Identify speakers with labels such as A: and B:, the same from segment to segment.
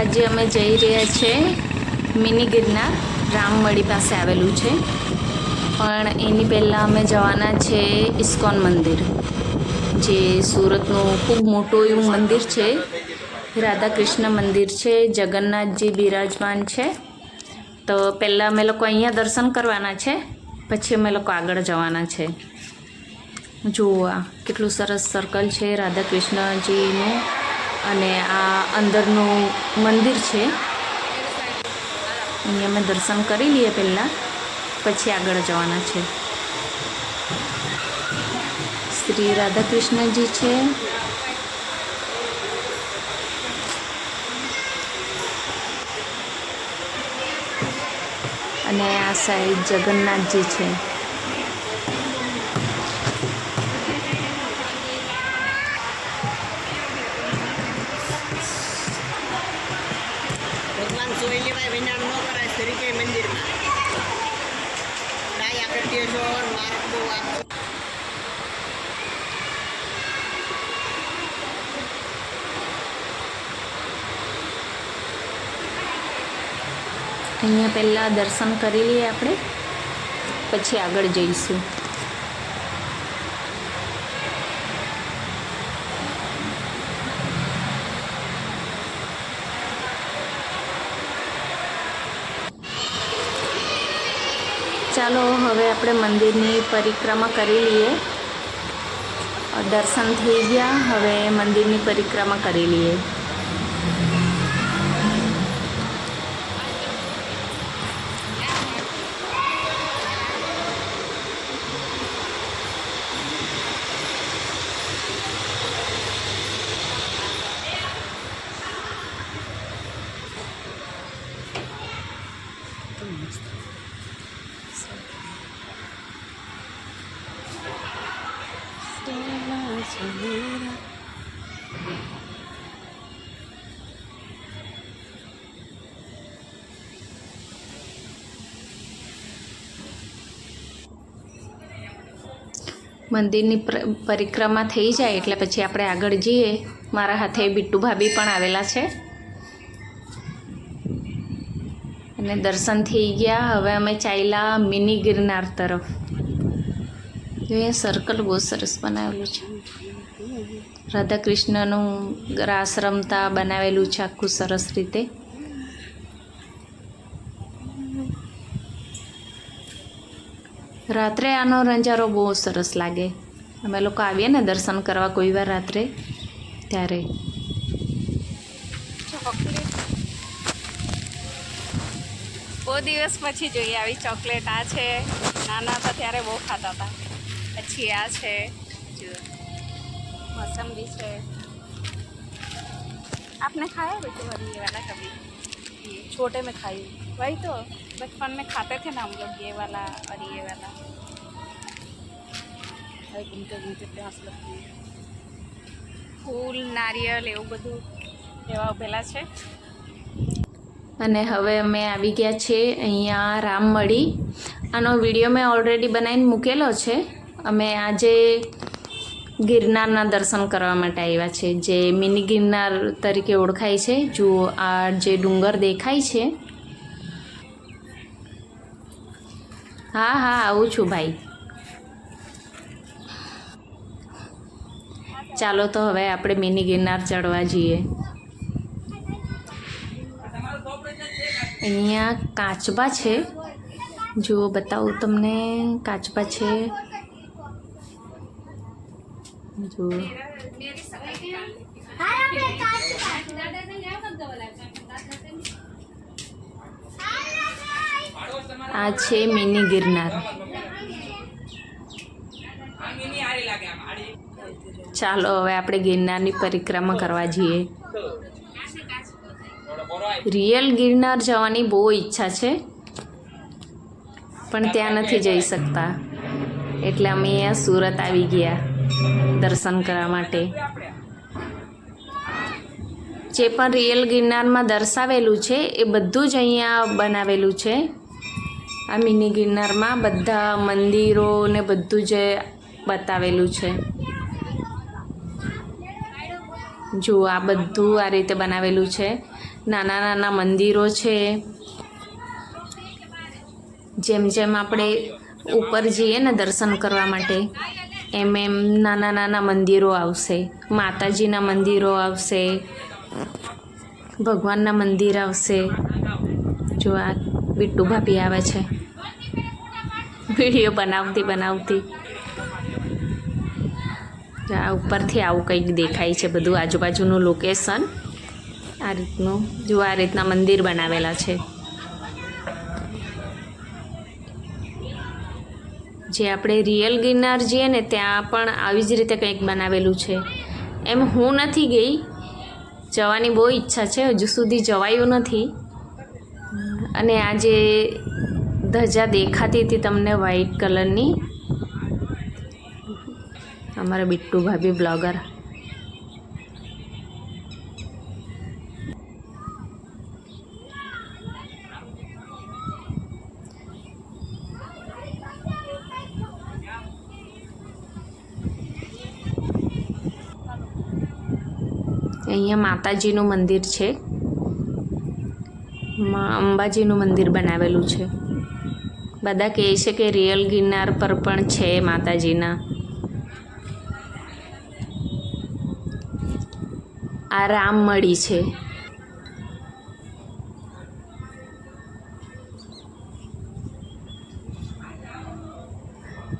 A: આજે અમે જઈ રહ્યા છે મિની ગિરનાર. રામમળી પાસે આવેલું છે. પણ એની પહેલાં અમે જવાના છે ઇસ્કોન મંદિર, જે સુરતનું ખૂબ મોટું એવું મંદિર છે. રાધા કૃષ્ણ મંદિર છે, જગન્નાથજી બિરાજમાન છે. તો પહેલાં અમે લોકો અહીંયા દર્શન કરવાના છે, પછી અમે લોકો આગળ જવાના છે. જુઓ કેટલું સરસ સર્કલ છે રાધા કૃષ્ણજીનું અને આ અંદરનું મંદિર છે. અહીંયા અમે દર્શન કરી લઈએ પહેલાં, પછી આગળ જવાના છે. શ્રી રાધાકૃષ્ણજી છે. અને આ સાઈડ જગન્નાથજી છે.
B: વિનામ ન કરાય તરીકે મંદિરમાં. ડાયા કરતી છો માર્ગ બહુ આપો
A: અહીંયા પહેલાં દર્શન કરી લઈએ આપણે, પછી આગળ જઈશું. ચાલો હવે આપણે મંદિરની પરિક્રમા કરી લઈએ. દર્શન થઈ ગયા, હવે મંદિરની પરિક્રમા કરી લઈએ. મંદિરની પરિક્રમા થઈ જાય એટલે પછી આપણે આગળ જઈએ. મારા હાથે બિટ્ટુ ભાભી પણ આવેલા છે. અને દર્શન થઈ ગયા. હવે અમે ચાલ્યા મિની ગિરનાર તરફ. એ સર્કલ બહુ સરસ બનાવેલું છે. રાધાકૃષ્ણનું રાસ રમતા બનાવેલું છે આખું સરસ રીતે. રાત્રે આનો નજારો બહુ સરસ લાગે અમે લોકો આવીએ ને દર્શન કરવા કોઈ વાર રાત્રે ત્યારે
C: બહુ દિવસ પછી જોઈએ આવી ચોકલેટ આ છે નાના હતા ત્યારે બહુ ખાતા હતા પછી આ છે જુઓ મોસંબી છે आपने खाया बेटे और ये वाला कभी ये छोटे में खाई वही तो बचपन में खाते थे ना हम लोग ये वाला और ये वाला થાય ઘૂમતે ઘૂમતે ત્યાં સુધી ફૂલ નારિયેળ એવું બધું લેવા ઉભેલા છે.
A: અને હવે અમે આવી ગયા છે અહીંયા રામમળી આનો વીડિયો મેં ઓલરેડી બનાવીને મૂકેલો છે. અમે આજે ગિરનારના દર્શન કરવા માટે આવ્યા છે. જે મિની ગિરનાર તરીકે ઓળખાય છે. જુઓ આ જે ડુંગર દેખાય છે. હા હા આવું છું ભાઈ. ચાલો તો હવે આપણે મિની ગિરનાર ચડવા જઈએ. અહીંયા કાચબા છે. જુઓ, બતાવું તમને કાચબા છે. જુઓ. આ છે મિની ગિરનાર. ચાલો, હવે આપણે ગિરનારની પરિક્રમા કરવા જઈએ. રિયલ ગિરનાર જવાની બહુ ઈચ્છા છે, પણ ત્યાં નથી જઈ શકતા. એટલે અમે અહીંયા સુરત આવી ગયા દર્શન કરવા માટે. જે પણ રિયલ ગિરનારમાં દર્શાવેલું છે, એ બધું જ અહીંયા બનાવેલું છે. આ મિની ગિરનારમાં બધા મંદિરો ને બધું જ બતાવેલું છે. જો આ બધું આ રીતે બનાવેલું છે. નાના નાના મંદિરો છે. જેમ જેમ આપણે ઉપર જઈએ ને દર્શન કરવા માટે, એમ એમ નાના નાના મંદિરો આવશે. માતાજીના મંદિરો આવશે. ભગવાનના મંદિર આવશે. જો આ બિટ્ટુ ભાભી આવે છે. વીડિયો બનાવતી બનાવતી આ ઉપરથી આવું કંઈક દેખાય છે બધું આજુબાજુનું લોકેશન આ રીતનું. જો આ રીતના મંદિર બનાવેલા છે. જે આપણે રિયલ ગિરનાર જઈએ ને ત્યાં પણ આવી જ રીતે કંઈક બનાવેલું છે. એમ હું નથી ગઈ. જવાની બહુ ઈચ્છા છે. હજુ સુધી જવાયું નથી. અને આ જે ધજા દેખાતી હતી તમને વ્હાઈટ કલરની અમારા બિટ્ટુ ભાભી બ્લોગર. અહીંયા માતાજીનું મંદિર છે. અંબાજીનું મંદિર બનાવેલું છે. બધા કહે છે કે રિયલ ગિરનાર પર પણ છે માતાજીના. આ રામમળી છે.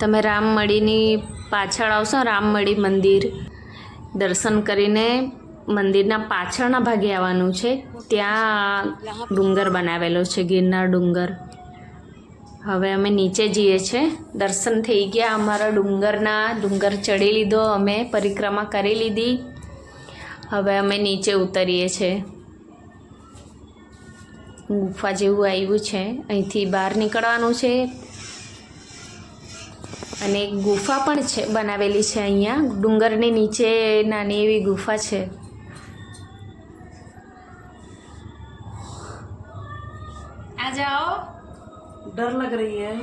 A: તમે રામમળીની પાછળ આવશો રામમળી મંદિર. દર્શન કરીને મંદિરના પાછળના ભાગે આવવાનું છે. ત્યાં ડુંગર બનાવેલો છે, ગિરનાર ડુંગર. હવે અમે નીચે જઈએ છે. દર્શન થઈ ગયા અમારા ડુંગરના, ડુંગર ચડી લીધો, અમે પરિક્રમા કરી લીધી. હવે અમે નીચે ઉતરીએ છીએ. ગુફા જેવું આવ્યું છે. અહીંથી બહાર નીકળવાનું છે. અને એક ગુફા પણ છે બનાવેલી છે અહીંયા. ડુંગરની નીચે નાની એવી ગુફા છે.
C: આ જાઓ.
B: ડર લગ રહી હૈ.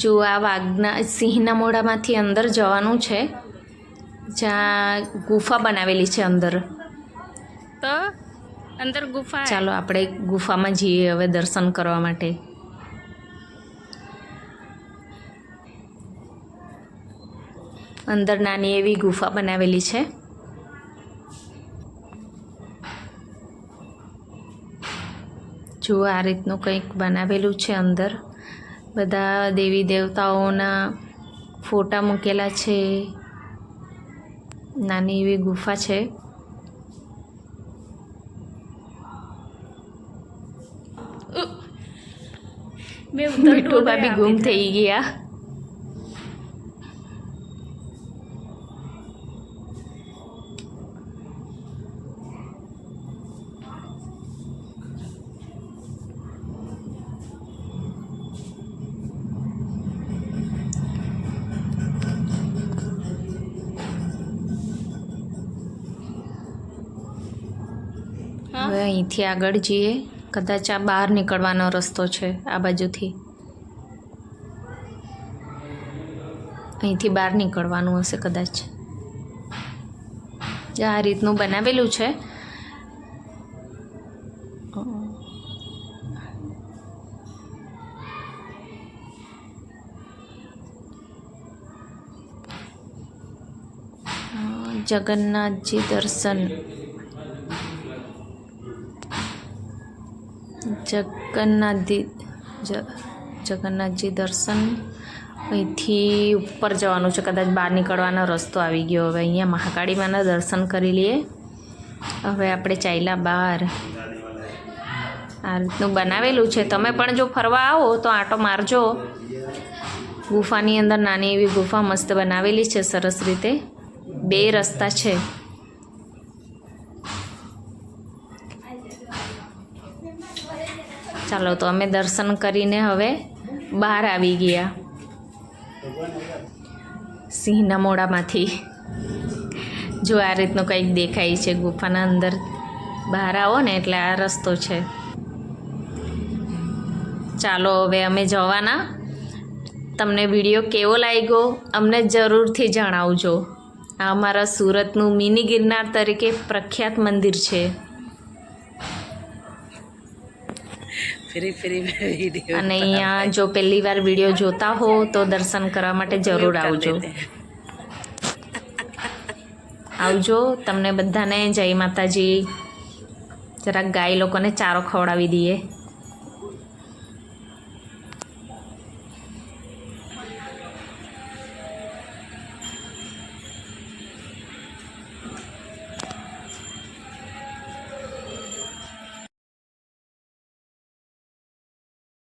A: જો આ વાઘના સિંહના મોઢામાંથી અંદર જવાનું છે જ્યાં ગુફા બનાવેલી છે અંદર.
C: તો અંદર ગુફા
A: ચાલો આપણે ગુફામાં જઈએ હવે દર્શન કરવા માટે. અંદર નાની એવી ગુફા બનાવેલી છે. જો આ રીતનું કંઈક બનાવેલું છે અંદર. બધા દેવી દેવતાઓના ફોટા મૂકેલા છે. નાની એવી ગુફા છે. ભાભી ગુમ થઈ ગયા. અહીંથી આગળ જઈએ. કદાચ આ બહાર નીકળવાનો રસ્તો છે, આ બાજુથી. અહીંથી બહાર નીકળવાનું હશે કદાચ. આ રીતનું બનાવેલું છે. જગન્નાથજી દર્શન. જગન્નાથજી જગન્નાથજી દર્શન. અહીંથી ઉપર જવાનું છે, કદાચ બહાર નીકળવાનો રસ્તો આવી ગયો. હવે અહીંયા મહાકાળી માના દર્શન કરી લઈએ. હવે આપણે ચાલ્યા બહાર. આ રીતનું બનાવેલું છે. તમે પણ જો ફરવા આવો તો આંટો મારજો. ગુફાની અંદર નાની એવી ગુફા મસ્ત બનાવેલી છે, સરસ રીતે. બે રસ્તા છે. ચાલો તો અમે દર્શન કરીને હવે બહાર આવી ગયા. સિંહના મોડામાંથી જો આ રીતનું કંઈક દેખાય છે ગુફાના અંદર, બહાર આવો ને એટલે આ રસ્તો છે. ચાલો હવે અમે જવાના. તમને વીડિયો કેવો લાગ્યો અમને જરૂરથી જણાવજો. આ અમારા સુરતનું મિની ગિરનાર તરીકે પ્રખ્યાત મંદિર છે.
B: ફરી ફરી વીડિયો
A: અને અહીંયા જો પહેલી વાર વીડિયો જોતા હો તો દર્શન કરવા માટે જરૂર આવજો. આવજો તમને બધાને જય માતાજી. જરાક ગાય લોકોને ચારો ખવડાવી દઈએ.